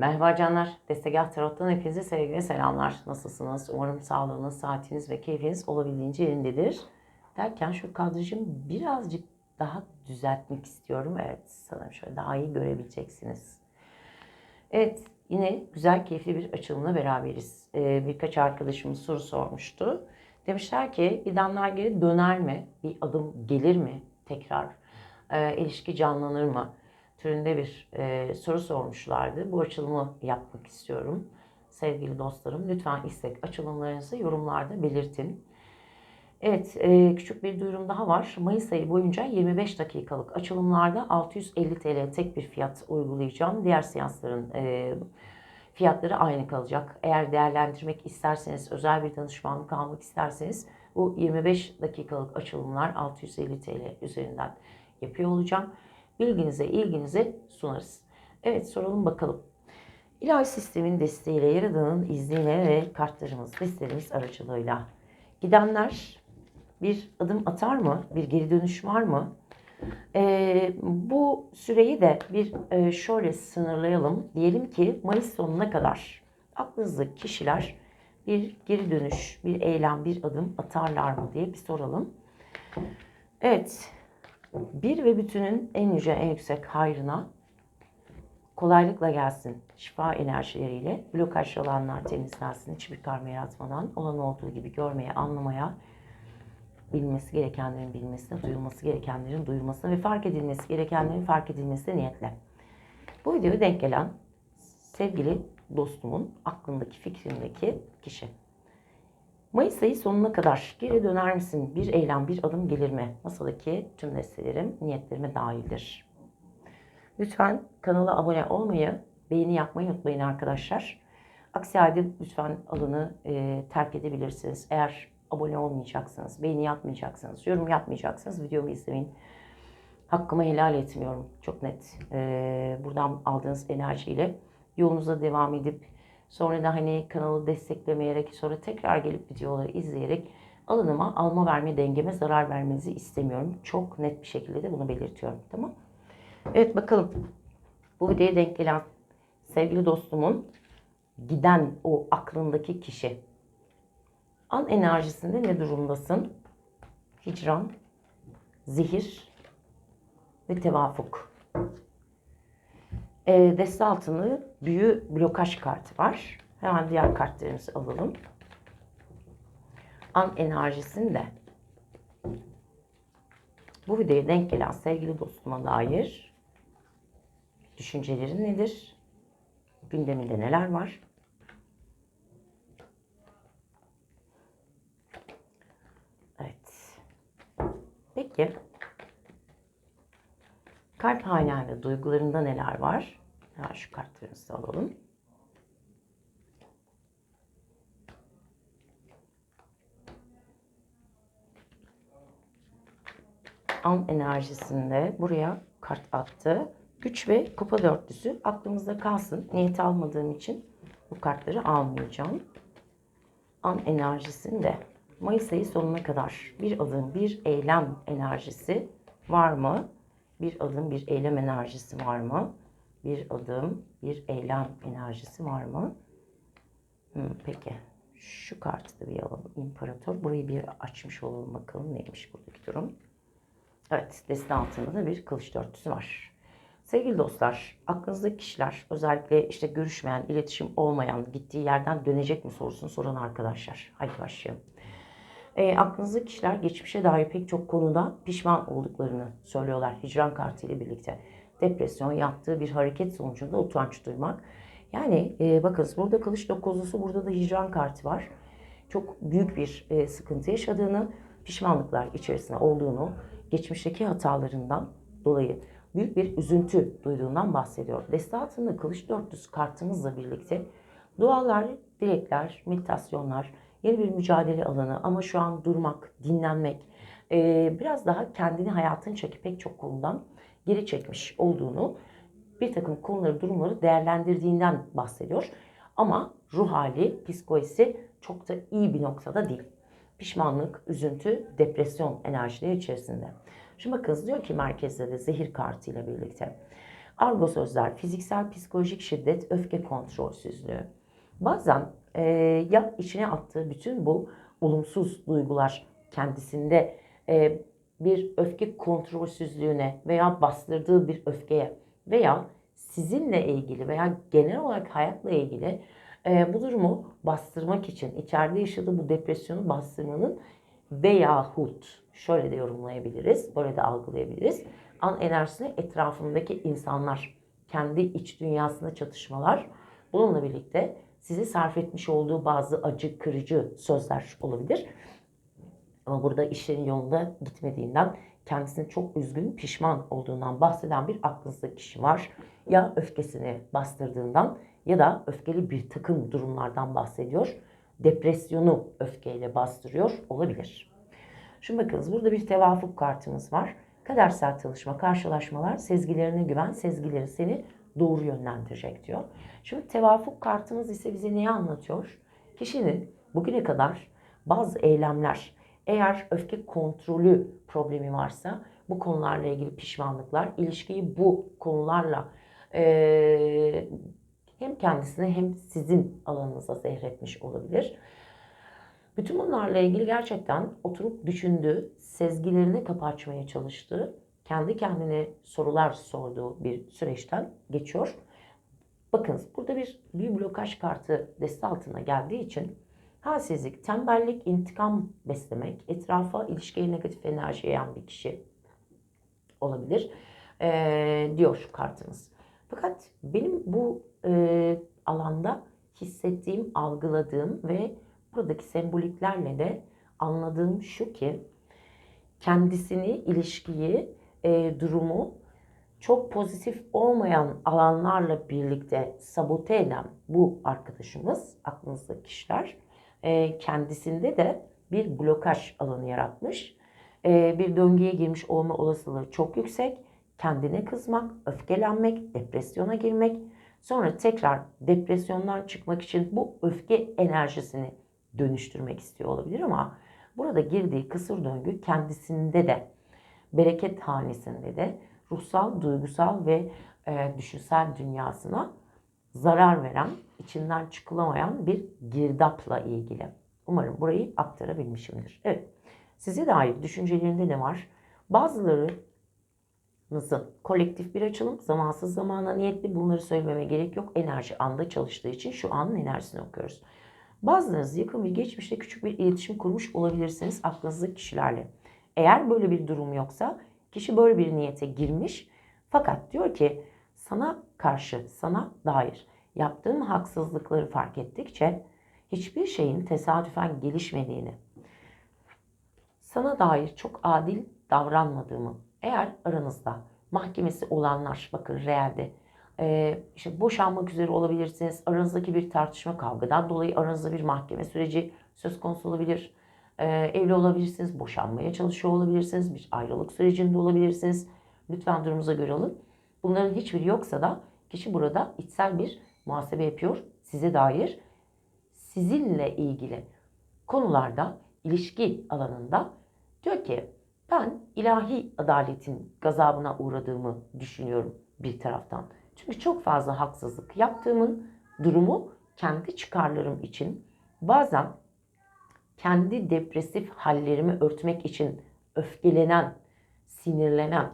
Merhaba canlar. Destegah Tarot'tan hepinize sevgi selamlar. Nasılsınız? Umarım sağlığınız, saatiniz ve keyfiniz olabildiğince yerindedir. Derken şu kadrajımı birazcık daha düzeltmek istiyorum. Evet sanırım şöyle daha iyi görebileceksiniz. Evet yine güzel keyifli bir açılımla beraberiz. Ee, birkaç arkadaşımız soru sormuştu. Demişler ki gidenler geri döner mi? Bir adım gelir mi tekrar? Ee, ilişki canlanır mı? Türünde bir e, soru sormuşlardı. Bu açılımı yapmak istiyorum. Sevgili dostlarım lütfen istek açılımlarınızı yorumlarda belirtin. Evet e, küçük bir duyurum daha var. Mayıs ayı boyunca 25 dakikalık açılımlarda 650 TL tek bir fiyat uygulayacağım. Diğer seansların e, fiyatları aynı kalacak. Eğer değerlendirmek isterseniz, özel bir danışmanlık almak isterseniz bu 25 dakikalık açılımlar 650 TL üzerinden yapıyor olacağım bilginize, ilginize sunarız. Evet soralım bakalım. İlahi sistemin desteğiyle, Yaradan'ın izniyle ve kartlarımız, desteğimiz aracılığıyla gidenler bir adım atar mı? Bir geri dönüş var mı? Ee, bu süreyi de bir e, şöyle sınırlayalım. Diyelim ki Mayıs sonuna kadar aklınızdaki kişiler bir geri dönüş, bir eylem, bir adım atarlar mı diye bir soralım. Evet, bir ve bütünün en yüce, en yüksek hayrına kolaylıkla gelsin. Şifa enerjileriyle blokaj olanlar temizlensin. Hiçbir karma yaratmadan olan olduğu gibi görmeye, anlamaya, bilmesi gerekenlerin bilmesine, duyulması gerekenlerin duyulmasına ve fark edilmesi gerekenlerin fark edilmesine niyetle. Bu videoya denk gelen sevgili dostumun aklındaki, fikrindeki kişi. Mayıs ayı sonuna kadar geri döner misin? Bir eylem, bir adım gelir mi? Masadaki tüm destelerim niyetlerime dahildir. Lütfen kanala abone olmayı, beğeni yapmayı unutmayın arkadaşlar. Aksi halde lütfen alanı e, terk edebilirsiniz. Eğer abone olmayacaksınız, beğeni yapmayacaksınız, yorum yapmayacaksınız videomu izlemeyin. Hakkımı helal etmiyorum. Çok net. E, buradan aldığınız enerjiyle yolunuza devam edip Sonra da hani kanalı desteklemeyerek sonra tekrar gelip videoları izleyerek alanıma alma verme dengeme zarar vermenizi istemiyorum. Çok net bir şekilde de bunu belirtiyorum. Tamam. Evet bakalım. Bu videoya denk gelen sevgili dostumun giden o aklındaki kişi. An enerjisinde ne durumdasın? Hicran, zehir ve tevafuk. E, deste altını büyü blokaj kartı var. Hemen diğer kartlarımızı alalım. An enerjisinde bu videoya denk gelen sevgili dostuma dair düşüncelerin nedir? Gündeminde neler var? Evet. Peki. Kalp hanende duygularında neler var? Hemen şu kartlarımızı alalım. An enerjisinde buraya kart attı. Güç ve kupa dörtlüsü aklımızda kalsın. Niyet almadığım için bu kartları almayacağım. An enerjisinde Mayıs ayı sonuna kadar bir adım, bir eylem enerjisi var mı? Bir adım, bir eylem enerjisi var mı? Bir adım, bir eylem enerjisi var mı? Hmm, peki. Şu kartı da bir alalım. İmparator. Burayı bir açmış olalım bakalım neymiş buradaki durum. Evet, deste altında da bir kılıç dörtlüsü var. Sevgili dostlar, aklınızdaki kişiler özellikle işte görüşmeyen, iletişim olmayan, gittiği yerden dönecek mi sorusunu soran arkadaşlar. Haydi başlayalım. E, aklınızdaki kişiler geçmişe dair pek çok konuda pişman olduklarını söylüyorlar hicran kartı ile birlikte. Depresyon yaptığı bir hareket sonucunda utanç duymak. Yani e, bakınız burada kılıç dokuzlusu burada da hicran kartı var. Çok büyük bir e, sıkıntı yaşadığını, pişmanlıklar içerisinde olduğunu, geçmişteki hatalarından dolayı büyük bir üzüntü duyduğundan bahsediyor. Deste altında kılıç dörtlüsü kartımızla birlikte dualar, dilekler, meditasyonlar, yeni bir mücadele alanı ama şu an durmak, dinlenmek, e, biraz daha kendini hayatın çekip pek çok konudan geri çekmiş olduğunu, bir takım konuları, durumları değerlendirdiğinden bahsediyor. Ama ruh hali, psikolojisi çok da iyi bir noktada değil. Pişmanlık, üzüntü, depresyon enerjileri içerisinde. Şimdi bakınız diyor ki merkezde de zehir kartıyla birlikte. Argo sözler, fiziksel psikolojik şiddet, öfke kontrolsüzlüğü. Bazen e, ya içine attığı bütün bu olumsuz duygular kendisinde e, bir öfke kontrolsüzlüğüne veya bastırdığı bir öfkeye veya sizinle ilgili veya genel olarak hayatla ilgili e, bu durumu bastırmak için içeride yaşadığı bu depresyonu bastırmanın veyahut şöyle de yorumlayabiliriz, böyle de algılayabiliriz. An enerjisine etrafındaki insanlar, kendi iç dünyasında çatışmalar, bununla birlikte sizi sarf etmiş olduğu bazı acı, kırıcı sözler olabilir. Ama burada işlerin yolunda gitmediğinden, kendisini çok üzgün, pişman olduğundan bahseden bir aklınızda kişi var. Ya öfkesini bastırdığından ya da öfkeli bir takım durumlardan bahsediyor. Depresyonu öfkeyle bastırıyor olabilir. Şimdi bakınız burada bir tevafuk kartımız var. Kadersel çalışma, karşılaşmalar, sezgilerine güven, sezgileri seni doğru yönlendirecek diyor. Şimdi tevafuk kartımız ise bize neyi anlatıyor? Kişinin bugüne kadar bazı eylemler, eğer öfke kontrolü problemi varsa bu konularla ilgili pişmanlıklar, ilişkiyi bu konularla e, hem kendisine hem sizin alanınıza zehretmiş olabilir. Bütün bunlarla ilgili gerçekten oturup düşündüğü, sezgilerini kapı çalıştığı, kendi kendine sorular sorduğu bir süreçten geçiyor. Bakınız burada bir bir blokaj kartı deste altına geldiği için halsizlik, tembellik, intikam beslemek, etrafa ilişkiye negatif enerji yayan bir kişi olabilir ee, diyor kartımız. Fakat benim bu e, alanda hissettiğim, algıladığım ve buradaki semboliklerle de anladığım şu ki kendisini, ilişkiyi, e, durumu çok pozitif olmayan alanlarla birlikte sabote eden bu arkadaşımız, aklınızdaki kişiler, e, kendisinde de bir blokaj alanı yaratmış. E, bir döngüye girmiş olma olasılığı çok yüksek. Kendine kızmak, öfkelenmek, depresyona girmek, sonra tekrar depresyondan çıkmak için bu öfke enerjisini dönüştürmek istiyor olabilir ama burada girdiği kısır döngü kendisinde de bereket hanesinde de ruhsal, duygusal ve e, düşünsel dünyasına zarar veren, içinden çıkılamayan bir girdapla ilgili. Umarım burayı aktarabilmişimdir. Evet, size dair düşüncelerinde ne var? Bazıları Nasıl? Kolektif bir açılım, zamansız zamana niyetli. Bunları söylememe gerek yok. Enerji anda çalıştığı için şu anın enerjisini okuyoruz. Bazılarınız yakın bir geçmişte küçük bir iletişim kurmuş olabilirsiniz aklınızdaki kişilerle. Eğer böyle bir durum yoksa kişi böyle bir niyete girmiş fakat diyor ki sana karşı, sana dair yaptığım haksızlıkları fark ettikçe hiçbir şeyin tesadüfen gelişmediğini, sana dair çok adil davranmadığımı, eğer aranızda mahkemesi olanlar, bakın realde e, işte boşanmak üzere olabilirsiniz. Aranızdaki bir tartışma kavgadan dolayı aranızda bir mahkeme süreci söz konusu olabilir. E, evli olabilirsiniz, boşanmaya çalışıyor olabilirsiniz, bir ayrılık sürecinde olabilirsiniz. Lütfen durumunuza göre alın. Bunların hiçbiri yoksa da kişi burada içsel bir muhasebe yapıyor size dair. Sizinle ilgili konularda, ilişki alanında diyor ki ben ilahi adaletin gazabına uğradığımı düşünüyorum bir taraftan. Çünkü çok fazla haksızlık yaptığımın durumu kendi çıkarlarım için bazen kendi depresif hallerimi örtmek için öfkelenen, sinirlenen,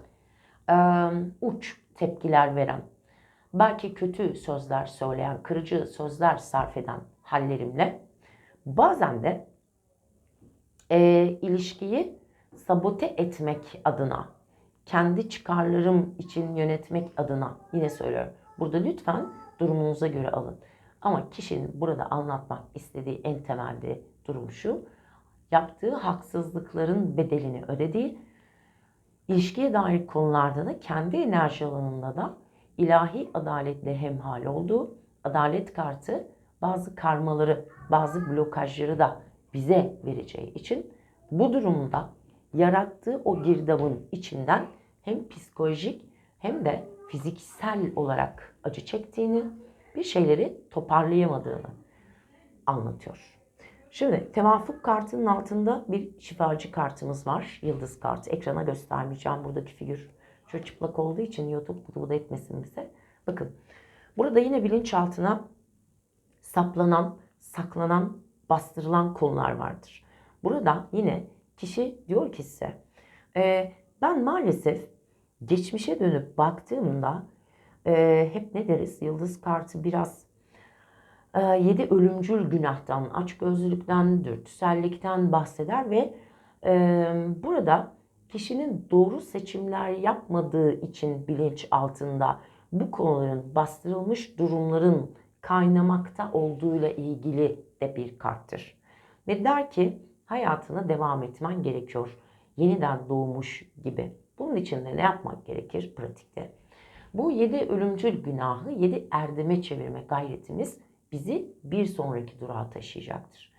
uç tepkiler veren, belki kötü sözler söyleyen, kırıcı sözler sarf eden hallerimle bazen de e, ilişkiyi sabote etmek adına, kendi çıkarlarım için yönetmek adına yine söylüyorum. Burada lütfen durumunuza göre alın. Ama kişinin burada anlatmak istediği en temelde durum şu. Yaptığı haksızlıkların bedelini ödediği, ilişkiye dair konularda da kendi enerji alanında da ilahi adaletle hemhal olduğu, adalet kartı bazı karmaları, bazı blokajları da bize vereceği için bu durumda yarattığı o girdabın içinden hem psikolojik hem de fiziksel olarak acı çektiğini, bir şeyleri toparlayamadığını anlatıyor. Şimdi tevafuk kartının altında bir şifacı kartımız var. Yıldız kartı. Ekrana göstermeyeceğim. Buradaki figür Şöyle çıplak olduğu için YouTube bunu da etmesin bize. Bakın burada yine bilinçaltına saplanan, saklanan, bastırılan konular vardır. Burada yine kişi diyor ki size e, ben maalesef geçmişe dönüp baktığımda e, hep ne deriz? Yıldız kartı biraz yedi ölümcül günahtan, açgözlülükten, dürtüsellikten bahseder ve e, burada kişinin doğru seçimler yapmadığı için bilinç altında bu konuların bastırılmış durumların kaynamakta olduğuyla ilgili de bir karttır. Ve der ki hayatına devam etmen gerekiyor. Yeniden doğmuş gibi. Bunun için de ne yapmak gerekir pratikte? Bu yedi ölümcül günahı yedi erdeme çevirme gayretimiz bizi bir sonraki durağa taşıyacaktır.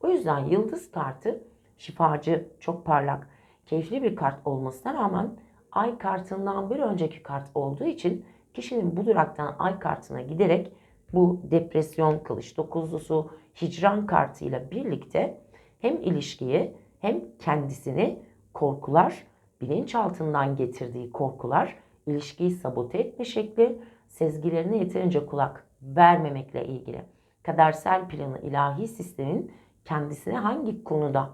O yüzden yıldız kartı şifacı, çok parlak, keyifli bir kart olmasına rağmen ay kartından bir önceki kart olduğu için kişinin bu duraktan ay kartına giderek bu depresyon kılıç dokuzlusu hicran kartıyla birlikte hem ilişkiyi hem kendisini korkular, bilinçaltından getirdiği korkular, ilişkiyi sabote etme şekli, sezgilerine yeterince kulak vermemekle ilgili. Kadersel planı ilahi sistemin kendisine hangi konuda,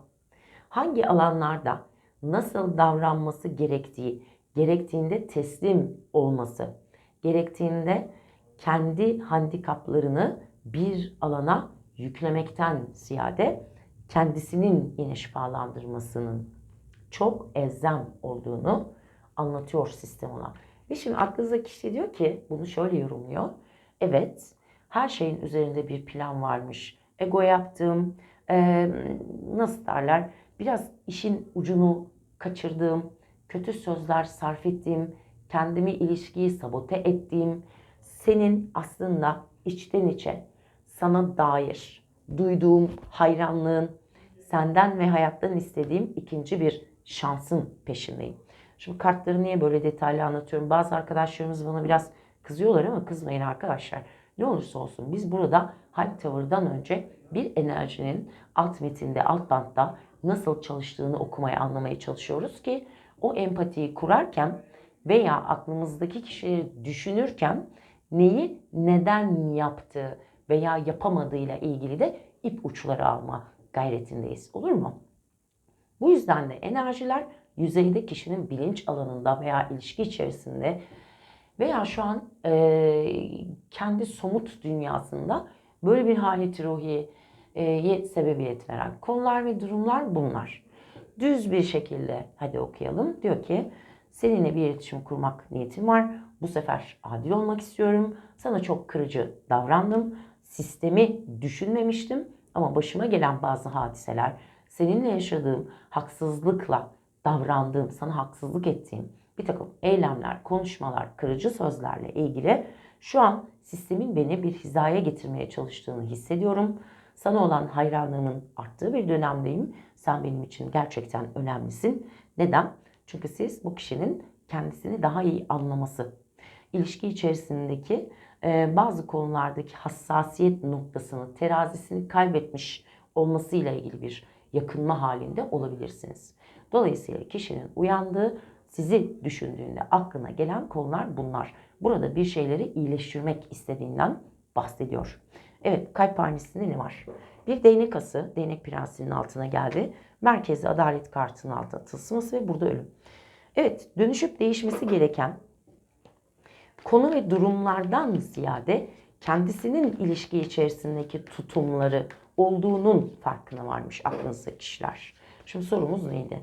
hangi alanlarda nasıl davranması gerektiği, gerektiğinde teslim olması, gerektiğinde kendi handikaplarını bir alana yüklemekten ziyade kendisinin yine şifalandırmasının çok elzem olduğunu anlatıyor sistem ona. Ve şimdi aklınızdaki kişi diyor ki bunu şöyle yorumluyor. Evet her şeyin üzerinde bir plan varmış. Ego yaptığım, e, nasıl derler biraz işin ucunu kaçırdığım, kötü sözler sarf ettiğim, kendimi ilişkiyi sabote ettiğim, senin aslında içten içe sana dair duyduğum hayranlığın, senden ve hayattan istediğim ikinci bir şansın peşindeyim. Şimdi kartları niye böyle detaylı anlatıyorum? Bazı arkadaşlarımız bana biraz kızıyorlar ama kızmayın arkadaşlar. Ne olursa olsun biz burada hal tavırdan önce bir enerjinin alt metinde, alt bantta nasıl çalıştığını okumaya, anlamaya çalışıyoruz ki o empatiyi kurarken veya aklımızdaki kişileri düşünürken neyi neden yaptığı veya yapamadığıyla ilgili de ip uçları alma gayretindeyiz. Olur mu? Bu yüzden de enerjiler yüzeyde kişinin bilinç alanında veya ilişki içerisinde veya şu an e, kendi somut dünyasında böyle bir haleti ruhiye sebebiyet veren konular ve durumlar bunlar. Düz bir şekilde hadi okuyalım. Diyor ki seninle bir iletişim kurmak niyetim var. Bu sefer adil olmak istiyorum. Sana çok kırıcı davrandım. Sistemi düşünmemiştim ama başıma gelen bazı hadiseler, seninle yaşadığım haksızlıkla davrandığım, sana haksızlık ettiğim bir takım eylemler, konuşmalar, kırıcı sözlerle ilgili şu an sistemin beni bir hizaya getirmeye çalıştığını hissediyorum. Sana olan hayranlığımın arttığı bir dönemdeyim. Sen benim için gerçekten önemlisin. Neden? Çünkü siz bu kişinin kendisini daha iyi anlaması, ilişki içerisindeki e, bazı konulardaki hassasiyet noktasını, terazisini kaybetmiş olmasıyla ilgili bir yakınma halinde olabilirsiniz. Dolayısıyla kişinin uyandığı, sizi düşündüğünde aklına gelen konular bunlar. Burada bir şeyleri iyileştirmek istediğinden bahsediyor. Evet kalp hanesinde ne var? Bir değnek ası, değnek prensinin altına geldi. Merkezi adalet kartının altına tılsıması ve burada ölüm. Evet dönüşüp değişmesi gereken konu ve durumlardan ziyade kendisinin ilişki içerisindeki tutumları olduğunun farkına varmış aklınızdaki kişiler. Şimdi sorumuz neydi?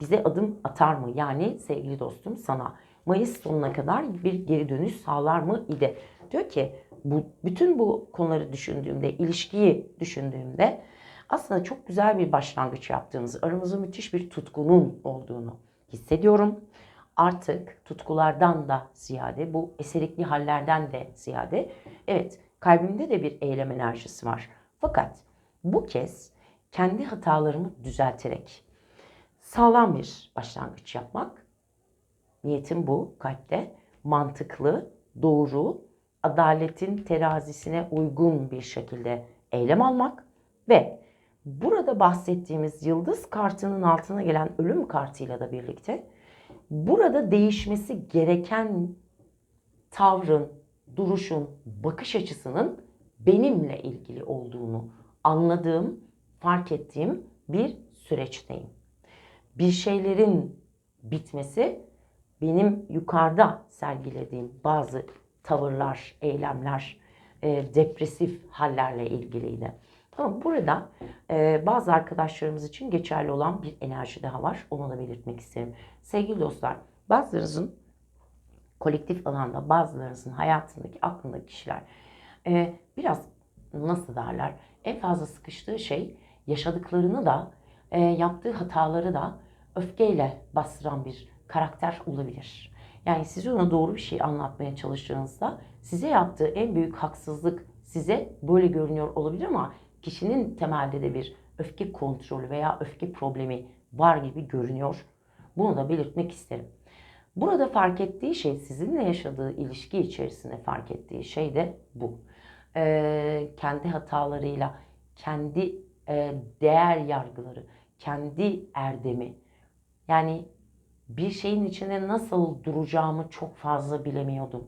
Bize adım atar mı? Yani sevgili dostum sana Mayıs sonuna kadar bir geri dönüş sağlar mı idi? Diyor ki bu bütün bu konuları düşündüğümde, ilişkiyi düşündüğümde aslında çok güzel bir başlangıç yaptığımız, aramızda müthiş bir tutkunun olduğunu hissediyorum. Artık tutkulardan da ziyade, bu eserikli hallerden de ziyade, evet kalbimde de bir eylem enerjisi var. Fakat bu kez kendi hatalarımı düzelterek sağlam bir başlangıç yapmak. Niyetim bu kalpte. Mantıklı, doğru, adaletin terazisine uygun bir şekilde eylem almak ve burada bahsettiğimiz yıldız kartının altına gelen ölüm kartıyla da birlikte Burada değişmesi gereken tavrın, duruşun, bakış açısının benimle ilgili olduğunu anladığım, fark ettiğim bir süreçteyim. Bir şeylerin bitmesi benim yukarıda sergilediğim bazı tavırlar, eylemler, e, depresif hallerle ilgiliydi. Ama burada e, bazı arkadaşlarımız için geçerli olan bir enerji daha var. Onu da belirtmek isterim. Sevgili dostlar, bazılarınızın kolektif alanda, bazılarınızın hayatındaki, aklındaki kişiler e, biraz nasıl derler, en fazla sıkıştığı şey yaşadıklarını da, e, yaptığı hataları da öfkeyle bastıran bir karakter olabilir. Yani siz ona doğru bir şey anlatmaya çalıştığınızda size yaptığı en büyük haksızlık size böyle görünüyor olabilir ama kişinin temelde de bir öfke kontrolü veya öfke problemi var gibi görünüyor. Bunu da belirtmek isterim. Burada fark ettiği şey sizinle yaşadığı ilişki içerisinde fark ettiği şey de bu. Ee, kendi hatalarıyla, kendi e, değer yargıları, kendi erdemi. Yani bir şeyin içinde nasıl duracağımı çok fazla bilemiyordum.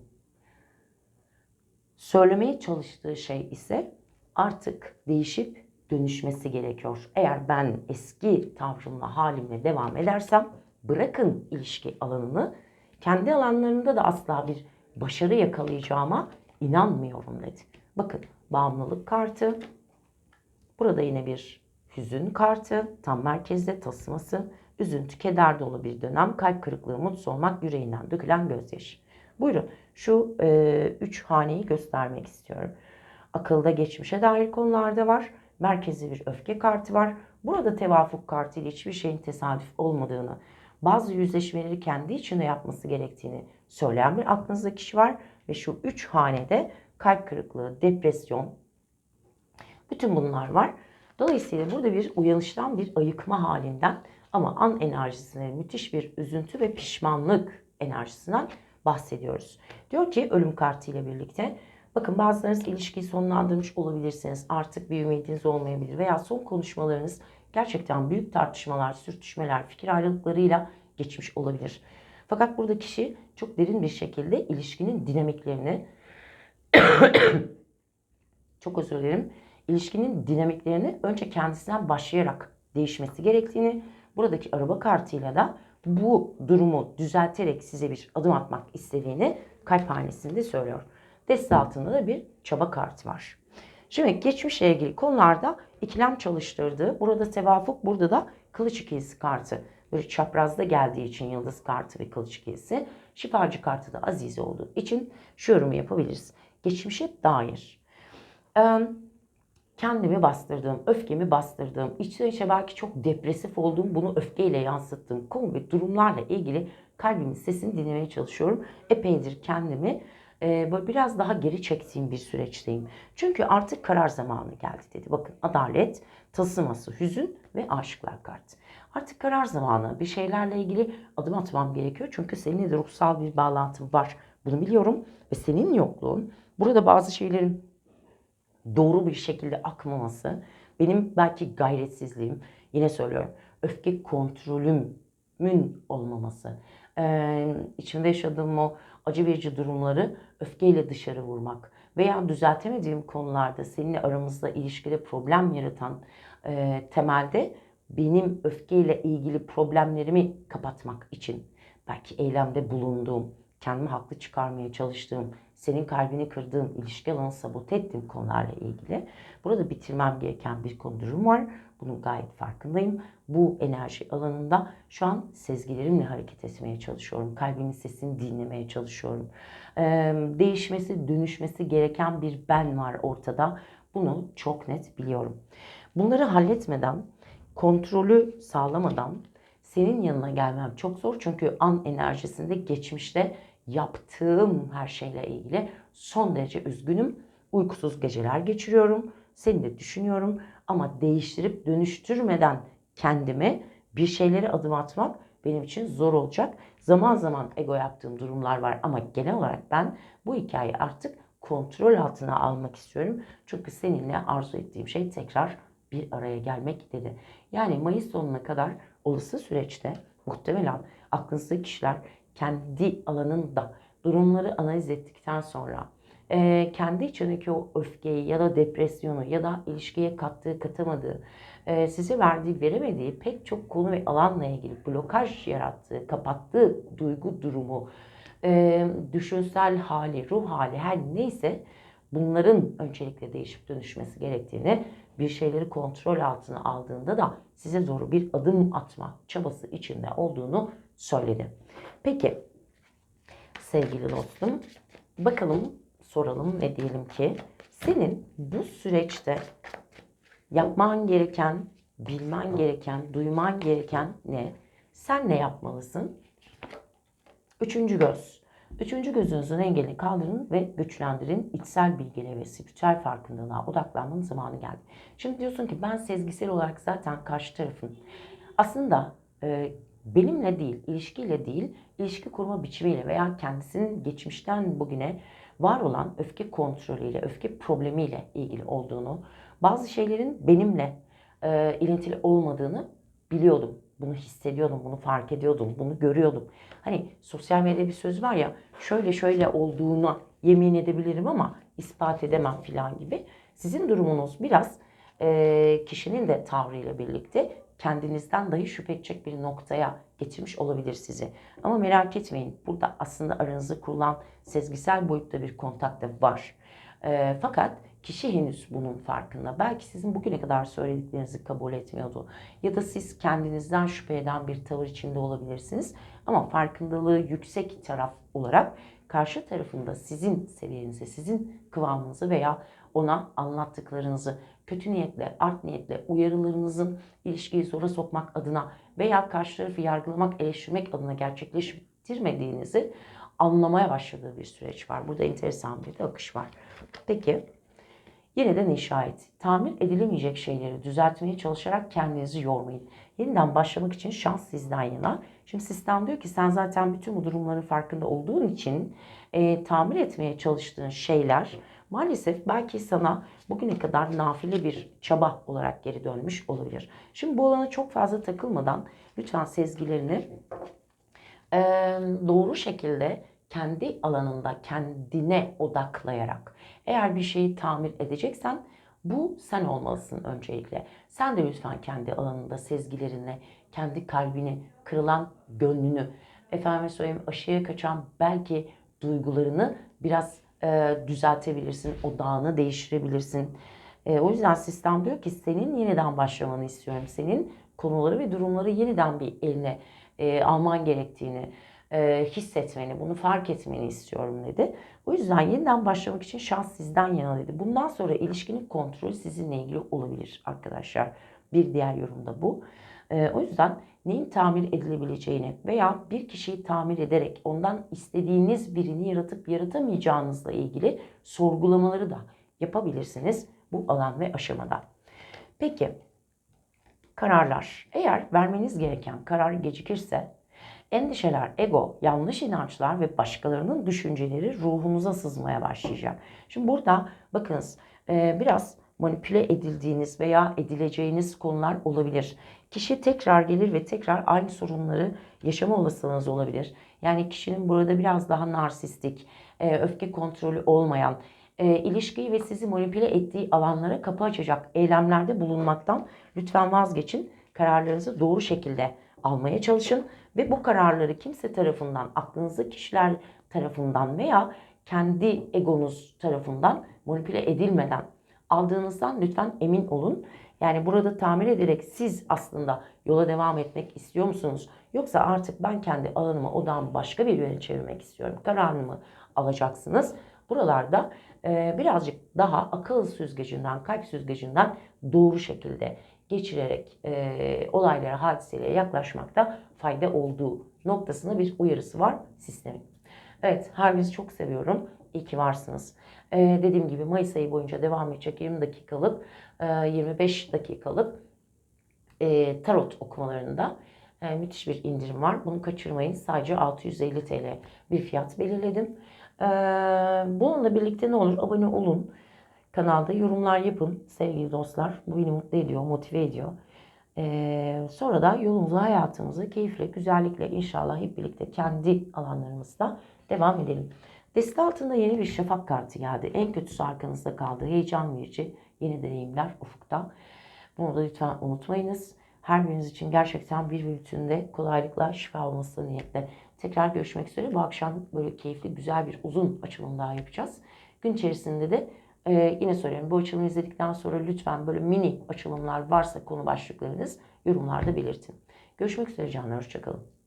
Söylemeye çalıştığı şey ise artık değişip dönüşmesi gerekiyor. Eğer ben eski tavrımla, halimle devam edersem bırakın ilişki alanını kendi alanlarında da asla bir başarı yakalayacağıma inanmıyorum dedi. Bakın bağımlılık kartı. Burada yine bir hüzün kartı. Tam merkezde tasması. Üzüntü, keder dolu bir dönem. Kalp kırıklığı, mutsuz olmak, yüreğinden dökülen gözyaşı. Buyurun şu e, üç haneyi göstermek istiyorum. Akılda geçmişe dair konularda var. Merkezi bir öfke kartı var. Burada tevafuk kartı ile hiçbir şeyin tesadüf olmadığını, bazı yüzleşmeleri kendi içinde yapması gerektiğini söyleyen bir aklınızda kişi var. Ve şu üç hanede kalp kırıklığı, depresyon, bütün bunlar var. Dolayısıyla burada bir uyanıştan, bir ayıkma halinden ama an enerjisine müthiş bir üzüntü ve pişmanlık enerjisinden bahsediyoruz. Diyor ki ölüm kartı ile birlikte bakın bazılarınız ilişkiyi sonlandırmış olabilirsiniz. Artık bir ümidiniz olmayabilir veya son konuşmalarınız gerçekten büyük tartışmalar, sürtüşmeler, fikir ayrılıklarıyla geçmiş olabilir. Fakat burada kişi çok derin bir şekilde ilişkinin dinamiklerini çok özür dilerim. İlişkinin dinamiklerini önce kendisinden başlayarak değişmesi gerektiğini, buradaki araba kartıyla da bu durumu düzelterek size bir adım atmak istediğini kalp hanesinde söylüyor. Deste altında da bir çaba kartı var. Şimdi geçmişle ilgili konularda ikilem çalıştırdığı, burada tevafuk, burada da kılıç ikilisi kartı. Böyle çaprazda geldiği için yıldız kartı ve kılıç ikilisi. Şifacı kartı da azize olduğu için şu yorumu yapabiliriz. Geçmişe dair. Kendimi bastırdığım, öfkemi bastırdığım, içten içe belki çok depresif olduğum, bunu öfkeyle yansıttığım konu ve durumlarla ilgili kalbimin sesini dinlemeye çalışıyorum. Epeydir kendimi böyle biraz daha geri çektiğim bir süreçteyim. Çünkü artık karar zamanı geldi dedi. Bakın adalet, tasıması, hüzün ve aşıklar kartı. Artık karar zamanı. Bir şeylerle ilgili adım atmam gerekiyor. Çünkü seninle de ruhsal bir bağlantım var. Bunu biliyorum ve senin yokluğun burada bazı şeylerin doğru bir şekilde akmaması, benim belki gayretsizliğim, yine söylüyorum, öfke kontrolümün olmaması, ee, içinde yaşadığım o acı verici durumları öfkeyle dışarı vurmak veya düzeltemediğim konularda seninle aramızda ilişkide problem yaratan e, temelde benim öfkeyle ilgili problemlerimi kapatmak için belki eylemde bulunduğum, kendimi haklı çıkarmaya çalıştığım, senin kalbini kırdığım, ilişki alanı sabote ettiğim konularla ilgili burada bitirmem gereken bir konu durum var. Bunun gayet farkındayım. Bu enerji alanında şu an sezgilerimle hareket etmeye çalışıyorum. Kalbimin sesini dinlemeye çalışıyorum. Ee, değişmesi, dönüşmesi gereken bir ben var ortada. Bunu çok net biliyorum. Bunları halletmeden, kontrolü sağlamadan senin yanına gelmem çok zor. Çünkü an enerjisinde geçmişte yaptığım her şeyle ilgili son derece üzgünüm. Uykusuz geceler geçiriyorum. Seni de düşünüyorum ama değiştirip dönüştürmeden kendimi bir şeylere adım atmak benim için zor olacak. Zaman zaman ego yaptığım durumlar var ama genel olarak ben bu hikayeyi artık kontrol altına almak istiyorum. Çünkü seninle arzu ettiğim şey tekrar bir araya gelmek dedi. Yani Mayıs sonuna kadar olası süreçte muhtemelen aklınızdaki kişiler kendi alanında durumları analiz ettikten sonra e, kendi içindeki o öfkeyi ya da depresyonu ya da ilişkiye kattığı katamadığı e, size verdiği veremediği pek çok konu ve alanla ilgili blokaj yarattığı kapattığı duygu durumu e, düşünsel hali ruh hali her neyse bunların öncelikle değişip dönüşmesi gerektiğini bir şeyleri kontrol altına aldığında da size doğru bir adım atma çabası içinde olduğunu söyledi. Peki sevgili dostum bakalım soralım ve diyelim ki senin bu süreçte yapman gereken, bilmen gereken, duyman gereken ne? Sen ne yapmalısın? Üçüncü göz. Üçüncü gözünüzün engelini kaldırın ve güçlendirin. İçsel bilgine ve spiritüel farkındalığa odaklanmanın zamanı geldi. Şimdi diyorsun ki ben sezgisel olarak zaten karşı tarafın aslında e, benimle değil, ilişkiyle değil, ilişki kurma biçimiyle veya kendisinin geçmişten bugüne var olan öfke kontrolüyle, öfke problemiyle ilgili olduğunu, bazı şeylerin benimle e, ilintili olmadığını biliyordum. Bunu hissediyordum, bunu fark ediyordum, bunu görüyordum. Hani sosyal medyada bir söz var ya, şöyle şöyle olduğuna yemin edebilirim ama ispat edemem filan gibi. Sizin durumunuz biraz e, kişinin de tavrıyla birlikte kendinizden dahi şüphe edecek bir noktaya getirmiş olabilir sizi. Ama merak etmeyin burada aslında aranızda kurulan sezgisel boyutta bir kontak da var. E, fakat kişi henüz bunun farkında. Belki sizin bugüne kadar söylediklerinizi kabul etmiyordu. Ya da siz kendinizden şüphe eden bir tavır içinde olabilirsiniz. Ama farkındalığı yüksek taraf olarak karşı tarafında sizin seviyenize, sizin kıvamınızı veya ona anlattıklarınızı kötü niyetle, art niyetle uyarılarınızın ilişkiyi zora sokmak adına veya karşı tarafı yargılamak, eleştirmek adına gerçekleştirmediğinizi anlamaya başladığı bir süreç var. Burada enteresan bir de akış var. Peki yeniden inşa et. Tamir edilemeyecek şeyleri düzeltmeye çalışarak kendinizi yormayın. Yeniden başlamak için şans sizden yana. Şimdi sistem diyor ki sen zaten bütün bu durumların farkında olduğun için e, tamir etmeye çalıştığın şeyler maalesef belki sana bugüne kadar nafile bir çaba olarak geri dönmüş olabilir. Şimdi bu alana çok fazla takılmadan lütfen sezgilerini e, doğru şekilde kendi alanında kendine odaklayarak eğer bir şeyi tamir edeceksen bu sen olmalısın öncelikle. Sen de lütfen kendi alanında sezgilerini, kendi kalbini, kırılan gönlünü, efendim söyleyeyim aşağıya kaçan belki duygularını biraz e, düzeltebilirsin, odağını değiştirebilirsin. E, o yüzden sistem diyor ki senin yeniden başlamanı istiyorum. Senin konuları ve durumları yeniden bir eline e, alman gerektiğini, e, hissetmeni, bunu fark etmeni istiyorum dedi. O yüzden yeniden başlamak için şans sizden yana dedi. Bundan sonra ilişkinin kontrolü sizinle ilgili olabilir arkadaşlar. Bir diğer yorum da bu. E, o yüzden neyin tamir edilebileceğini veya bir kişiyi tamir ederek ondan istediğiniz birini yaratıp yaratamayacağınızla ilgili sorgulamaları da yapabilirsiniz bu alan ve aşamada. Peki kararlar. Eğer vermeniz gereken karar gecikirse endişeler, ego, yanlış inançlar ve başkalarının düşünceleri ruhunuza sızmaya başlayacak. Şimdi burada bakınız biraz manipüle edildiğiniz veya edileceğiniz konular olabilir. Kişi tekrar gelir ve tekrar aynı sorunları yaşama olasılığınız olabilir. Yani kişinin burada biraz daha narsistik, öfke kontrolü olmayan, ilişkiyi ve sizi manipüle ettiği alanlara kapı açacak eylemlerde bulunmaktan lütfen vazgeçin. Kararlarınızı doğru şekilde almaya çalışın ve bu kararları kimse tarafından, aklınızda kişiler tarafından veya kendi egonuz tarafından manipüle edilmeden aldığınızdan lütfen emin olun. Yani burada tamir ederek siz aslında yola devam etmek istiyor musunuz? Yoksa artık ben kendi alanımı, odağımı başka bir yöne çevirmek istiyorum. Kararımı alacaksınız. Buralarda e, birazcık daha akıl süzgecinden, kalp süzgecinden doğru şekilde geçirerek e, olaylara, hadiselere yaklaşmakta fayda olduğu noktasında bir uyarısı var sistemin. Evet, herkesi çok seviyorum. İyi ki varsınız. Ee, dediğim gibi Mayıs ayı boyunca devam edecek 20 dakikalık, e, 25 dakikalık e, tarot okumalarında e, müthiş bir indirim var. Bunu kaçırmayın. Sadece 650 TL bir fiyat belirledim. E, bununla birlikte ne olur? Abone olun. Kanalda yorumlar yapın sevgili dostlar. Bu beni mutlu ediyor, motive ediyor. Ee, sonra da yolumuza, hayatımıza keyifle, güzellikle inşallah hep birlikte kendi alanlarımızda devam edelim. Deste altında yeni bir şafak kartı geldi. En kötüsü arkanızda kaldı. Heyecan verici yeni deneyimler ufukta. Bunu da lütfen unutmayınız. Her biriniz için gerçekten bir bütünde kolaylıkla şifa olması niyetle. Tekrar görüşmek üzere. Bu akşam böyle keyifli, güzel bir uzun açılım daha yapacağız. Gün içerisinde de e, yine söylüyorum bu açılımı izledikten sonra lütfen böyle mini açılımlar varsa konu başlıklarınız yorumlarda belirtin. Görüşmek üzere canlar. Hoşçakalın.